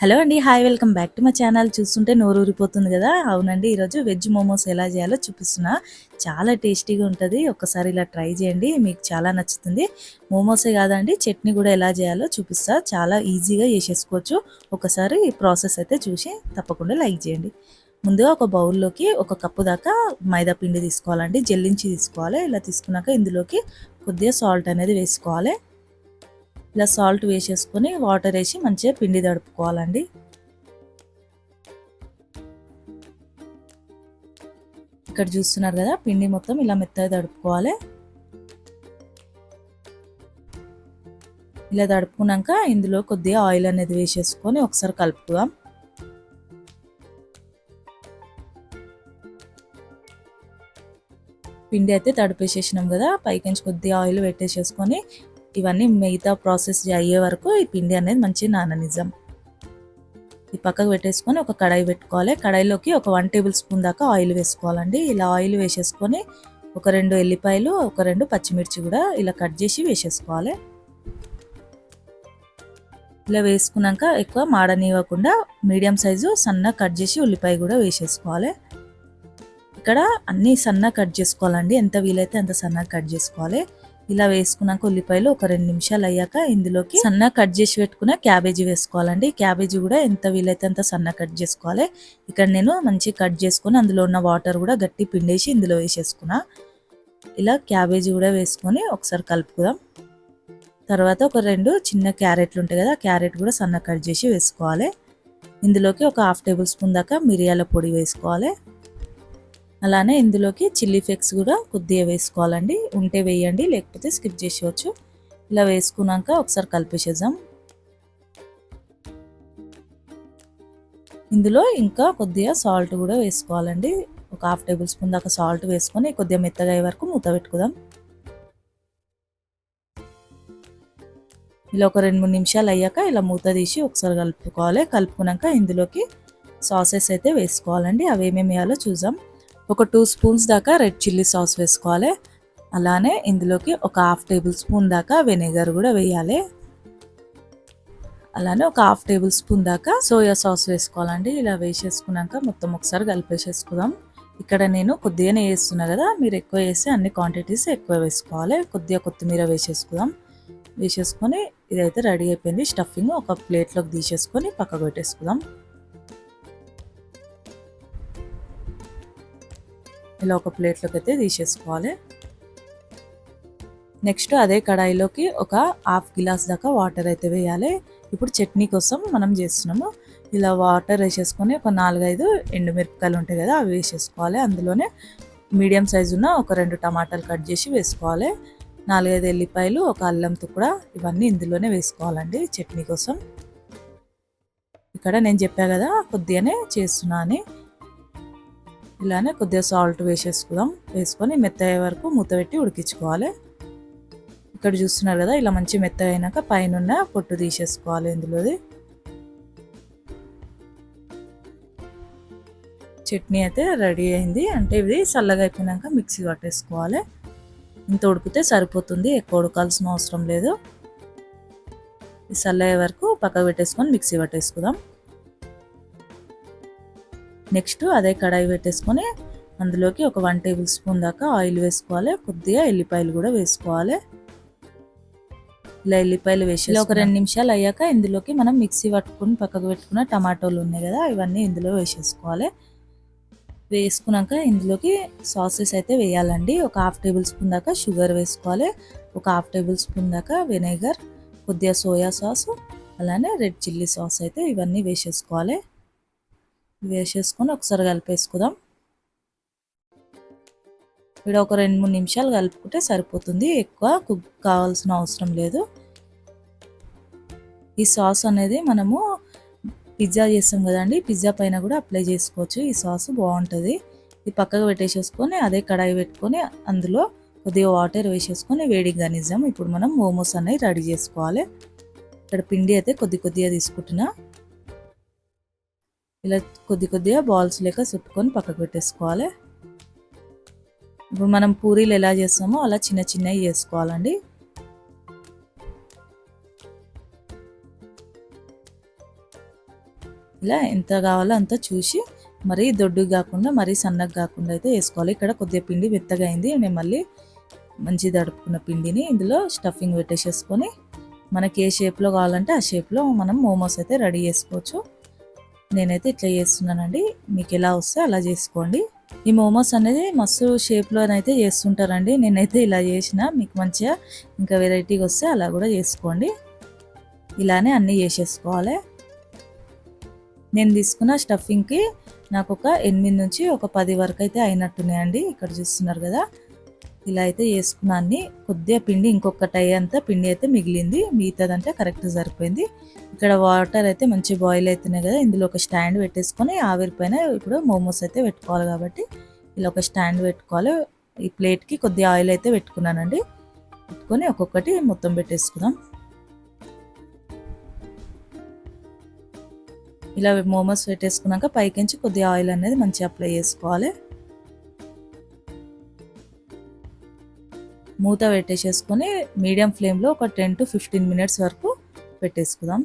Hello అండి hi welcome back to మా channel. చూస్తుంటే నోరు ఊరిపోతుంది కదా? అవునండి ఈరోజు వెజ్ మోమోస్ ఎలా చేయాలో చూపిస్తున్నా. చాలా టేస్టీగా ఉంటుంది. ఒక్కసారి ఇలా ట్రై చేయండి మీకు చాలా నచ్చుతుంది. మోమోసే కాదండి చట్నీ కూడా ఎలా చేయాలో చూపిస్తా. చాలా ఈజీగా చేసేసుకోవచ్చు. ఒకసారి ప్రాసెస్ అయితే చూసి తప్పకుండా లైక్ చేయండి. ముందుగా ఒక బౌల్లోకి ఒక కప్పు దాకా మైదా పిండి తీసుకోవాలండి. జల్లించి తీసుకోవాలి. ఇలా తీసుకున్నాక ఇందులోకి కొద్దిగా సాల్ట్ అనేది వేసుకోవాలి. ఇలా సాల్ట్ వేసేసుకొని వాటర్ వేసి మంచిగా పిండి తడుపుకోవాలండి. ఇక్కడ చూస్తున్నారు కదా పిండి మొత్తం ఇలా మెత్తగా తడుపుకోవాలి. ఇలా తడుపుకున్నాక ఇందులో కొద్దిగా ఆయిల్ అనేది వేసేసుకొని ఒకసారి కలుపుదాం పిండి అయితే తడిపేసేసినాం కదా పైకించి కొద్దిగా ఆయిల్ పెట్టేసేసుకొని ఇవన్నీ మిగతా ప్రాసెస్ అయ్యే వరకు ఈ పిండి అనేది మంచి నాననిజం. ఈ పక్కకు పెట్టేసుకొని ఒక కడాయి పెట్టుకోవాలి. కడాయిలోకి ఒక వన్ టేబుల్ స్పూన్ దాకా ఆయిల్ వేసుకోవాలండి. ఇలా ఆయిల్ వేసేసుకొని ఒక రెండు ఎల్లిపాయలు ఒక రెండు పచ్చిమిర్చి కూడా ఇలా కట్ చేసి వేసేసుకోవాలి. ఇలా వేసుకున్నాక ఎక్కువ మాడనివ్వకుండా మీడియం సైజు సన్న కట్ చేసి ఉల్లిపాయ కూడా వేసేసుకోవాలి. ఇక్కడ అన్నీ సన్న కట్ చేసుకోవాలండి. ఎంత వీలైతే అంత సన్న కట్ చేసుకోవాలి. ఇలా వేసుకున్నాక ఉల్లిపాయలు ఒక రెండు నిమిషాలు అయ్యాక ఇందులోకి సన్న కట్ చేసి పెట్టుకున్న క్యాబేజీ వేసుకోవాలండి. క్యాబేజీ కూడా ఎంత వీలైతే అంత సన్న కట్ చేసుకోవాలి. ఇక్కడ నేను మంచి కట్ చేసుకుని అందులో ఉన్న వాటర్ కూడా గట్టి పిండేసి ఇందులో వేసేసుకున్నా. ఇలా క్యాబేజీ కూడా వేసుకొని ఒకసారి కలుపుకుందాం. తర్వాత ఒక రెండు చిన్న క్యారెట్లు ఉంటాయి కదా క్యారెట్ కూడా సన్న కట్ చేసి వేసుకోవాలి. ఇందులోకి ఒక హాఫ్ టేబుల్ స్పూన్ దాకా మిరియాల పొడి వేసుకోవాలి. అలానే ఇందులోకి చిల్లీ ఫ్లేక్స్ కూడా కొద్దిగా వేసుకోవాలండి. ఉంటే వేయండి లేకపోతే స్కిప్ చేసేవచ్చు ఇలా వేసుకున్నాక ఒకసారి కలిపేసేద్దాం. ఇందులో ఇంకా కొద్దిగా సాల్ట్ కూడా వేసుకోవాలండి. ఒక హాఫ్ టేబుల్ స్పూన్ దాకా సాల్ట్ వేసుకొని కొద్దిగా మెత్తగా అయ్యే వరకు మూత పెట్టుకుందాం. ఇలా ఒక రెండు మూడు నిమిషాలు అయ్యాక ఇలా మూత తీసి ఒకసారి కలుపుకోవాలి. కలుపుకున్నాక ఇందులోకి సాసెస్ అయితే వేసుకోవాలండి. అవి ఏమేమి వేయాలో చూద్దాం. ఒక టూ స్పూన్స్ దాకా రెడ్ చిల్లీ సాస్ వేసుకోవాలి. అలానే ఇందులోకి ఒక హాఫ్ టేబుల్ స్పూన్ దాకా వెనిగర్ కూడా వేయాలి. అలానే ఒక హాఫ్ టేబుల్ స్పూన్ దాకా సోయా సాస్ వేసుకోవాలండి. ఇలా వేసేసుకున్నాక మొత్తం ఒకసారి కలిపేసేసుకుందాం. ఇక్కడ నేను కొద్దిగానే వేస్తున్నా కదా మీరు ఎక్కువ వేస్తే అన్ని క్వాంటిటీస్ ఎక్కువ వేసుకోవాలి. కొద్దిగా కొత్తిమీర వేసేసుకుందాం. వేసేసుకొని ఇదైతే రెడీ అయిపోయింది. స్టఫింగ్ ఒక ప్లేట్లోకి తీసేసుకొని పక్కకు పెట్టేసుకుందాం. ఇలా ఒక ప్లేట్లోకి అయితే తీసేసుకోవాలి. నెక్స్ట్ అదే కడాయిలోకి ఒక హాఫ్ గిలాస్ దాకా వాటర్ అయితే వేయాలి. ఇప్పుడు చట్నీ కోసం మనం చేస్తున్నాము. ఇలా వాటర్ వేసేసుకొని ఒక నాలుగైదు ఎండుమిరపకాయలు ఉంటాయి కదా అవి వేసేసుకోవాలి. అందులోనే మీడియం సైజు ఉన్న ఒక రెండు టమాటాలు కట్ చేసి వేసుకోవాలి. నాలుగైదు ఎల్లిపాయలు ఒక అల్లం కూడా ఇవన్నీ ఇందులోనే వేసుకోవాలండి చట్నీ కోసం. ఇక్కడ నేను చెప్పా కదా కొద్దిగానే చేస్తున్నాను అని. ఇలానే కొద్దిగా సాల్ట్ వేసేసుకుందాం. వేసుకొని మెత్త అయ్యే వరకు మూత పెట్టి ఉడికించుకోవాలి. ఇక్కడ చూస్తున్నారు కదా ఇలా మంచి మెత్త అయినాక పైన పొట్టు తీసేసుకోవాలి ఇందులోది. చట్నీ అయితే రెడీ అయింది. అంటే ఇది చల్లగా అయిపోయినాక మిక్సీ పట్టేసుకోవాలి. ఇంత ఉడికితే సరిపోతుంది. ఎక్కువ ఉడకాల్సిన అవసరం లేదు. ఈ చల్లయ్యే వరకు పక్కకు పెట్టేసుకొని మిక్సీ పట్టేసుకుందాం. నెక్స్ట్ అదే కడాయి పెట్టేసుకొని అందులోకి ఒక వన్ టేబుల్ స్పూన్ దాకా ఆయిల్ వేసుకోవాలి. కొద్దిగా ఎల్లిపాయలు కూడా వేసుకోవాలి. ఇలా ఎల్లిపాయలు వేసి ఒక రెండు నిమిషాలు అయ్యాక ఇందులోకి మనం మిక్సీ పట్టుకుని పక్కకు పెట్టుకున్న టమాటోలు ఉన్నాయి కదా ఇవన్నీ ఇందులో వేసేసుకోవాలి. వేసుకున్నాక ఇందులోకి సాసెస్ అయితే వేయాలండి. ఒక హాఫ్ టేబుల్ స్పూన్ దాకా షుగర్ వేసుకోవాలి. ఒక హాఫ్ టేబుల్ స్పూన్ దాకా వెనిగర్ కొద్దిగా సోయా సాస్ అలానే రెడ్ చిల్లీ సాస్ అయితే ఇవన్నీ వేసేసుకోవాలి. వేసేసుకొని ఒకసారి కలిపేసుకుందాం. ఇక్కడ ఒక రెండు మూడు నిమిషాలు కలుపుకుంటే సరిపోతుంది. ఎక్కువ కుక్ కావాల్సిన అవసరం లేదు. ఈ సాస్ అనేది మనము పిజ్జా చేస్తాం కదండి పిజ్జా పైన కూడా అప్లై చేసుకోవచ్చు. ఈ సాస్ బాగుంటుంది. ఇది పక్కకు పెట్టేసేసుకొని అదే కడాయి పెట్టుకొని అందులో కొద్దిగా వాటర్ వేసేసుకొని వేడిగా నిజం. ఇప్పుడు మనం మోమోస్ అనేవి రెడీ చేసుకోవాలి. ఇక్కడ పిండి అయితే కొద్ది కొద్దిగా తీసుకుంటున్నా. ఇలా కొద్ది కొద్దిగా బాల్స్ లేక చుట్టుకొని పక్కకు పెట్టేసుకోవాలి. ఇప్పుడు మనం పూరీలు ఎలా చేస్తామో అలా చిన్న చిన్నవి చేసుకోవాలండి. ఇలా ఎంత కావాలో అంత చూసి మరీ దొడ్డుగా కాకుండా మరీ సన్నగా కాకుండా అయితే వేసుకోవాలి. ఇక్కడ కొద్దిగా పిండి మెత్తగా అయింది. నేను మళ్ళీ మంచి దడుపుకున్న పిండిని ఇందులో స్టఫింగ్ పెట్టేసేసుకొని మనకి ఏ షేప్లో కావాలంటే ఆ షేప్లో మనం మోమోస్ అయితే రెడీ చేసుకోవచ్చు. నేనైతే ఇట్లా చేస్తున్నానండి. మీకు ఎలా వస్తే అలా చేసుకోండి. ఈ మోమోస్ అనేది మస్తు షేప్లోనైతే చేస్తుంటారండి. నేనైతే ఇలా చేసిన మీకు మంచిగా ఇంకా వెరైటీగా వస్తే అలా కూడా చేసుకోండి. ఇలానే అన్నీ చేసేసుకోవాలి. నేను తీసుకున్న స్టఫింగ్కి నాకు ఒక ఎనిమిది నుంచి ఒక పది వరకు అయితే అయినట్టున్నాయండి. ఇక్కడ చూస్తున్నారు కదా. ఇలా అయితే వేసుకున్నాన్ని కొద్దిగా పిండి ఇంకొకటి అయ్యేంత పిండి అయితే మిగిలింది. మిగతాదంటే కరెక్ట్ సరిపోయింది. ఇక్కడ వాటర్ అయితే మంచి బాయిల్ అవుతున్నాయి కదా. ఇందులో ఒక స్టాండ్ పెట్టేసుకొని ఆవిరి పైన ఇప్పుడు మోమోస్ అయితే పెట్టుకోవాలి కాబట్టి ఇలా ఒక స్టాండ్ పెట్టుకోవాలి. ఈ ప్లేట్కి కొద్దిగా ఆయిల్ అయితే పెట్టుకున్నానండి. పెట్టుకొని ఒక్కొక్కటి మొత్తం పెట్టేసుకుందాం. ఇలా మోమోస్ పెట్టేసుకున్నాక పైకించి కొద్దిగా ఆయిల్ అనేది మంచిగా అప్లై చేసుకోవాలి. మూత పెట్టేసేసుకొని మీడియం ఫ్లేమ్లో ఒక టెన్ టు ఫిఫ్టీన్ మినిట్స్ వరకు పెట్టేసుకుందాం.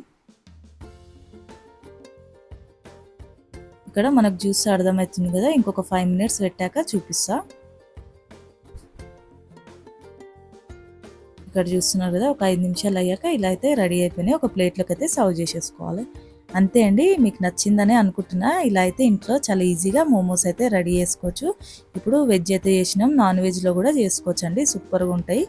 ఇక్కడ మనకు జ్యూస్ అర్థమవుతుంది కదా ఇంకొక ఫైవ్ మినిట్స్ పెట్టాక చూపిస్తా. ఇక్కడ చూస్తున్నారు కదా ఒక ఐదు నిమిషాలు అయ్యాక ఇలా అయితే రెడీ అయిపోయినాయి. ఒక ప్లేట్లోకి అయితే సర్వ్ చేసేసుకోవాలి. అంతే అండి మీకు నచ్చిందనే అనుకుంటున్నా. ఇలా అయితే ఇంట్లో చాలా ఈజీగా మోమోస్ అయితే రెడీ చేసుకోవచ్చు. ఇప్పుడు వెజ్ అయితే చేసినాం నాన్ వెజ్లో కూడా చేసుకోవచ్చు అండి సూపర్గా ఉంటాయి.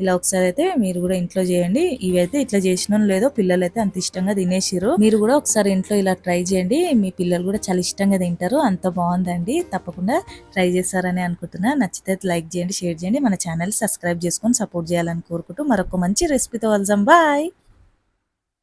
ఇలా ఒకసారి అయితే మీరు కూడా ఇంట్లో చేయండి. ఇవైతే ఇట్లా చేసినా లేదో పిల్లలు అయితే అంత ఇష్టంగా తినేసిరు మీరు కూడా ఒకసారి ఇంట్లో ఇలా ట్రై చేయండి. మీ పిల్లలు కూడా చాలా ఇష్టంగా తింటారు. అంత బాగుందండి. తప్పకుండా ట్రై చేస్తారని అనుకుంటున్నా. నచ్చితే లైక్ చేయండి షేర్ చేయండి. మన ఛానల్ సబ్స్క్రైబ్ చేసుకొని సపోర్ట్ చేయాలని కోరుకుంటూ మరొక మంచి రెసిపీతో వెళ్దాం బాయ్!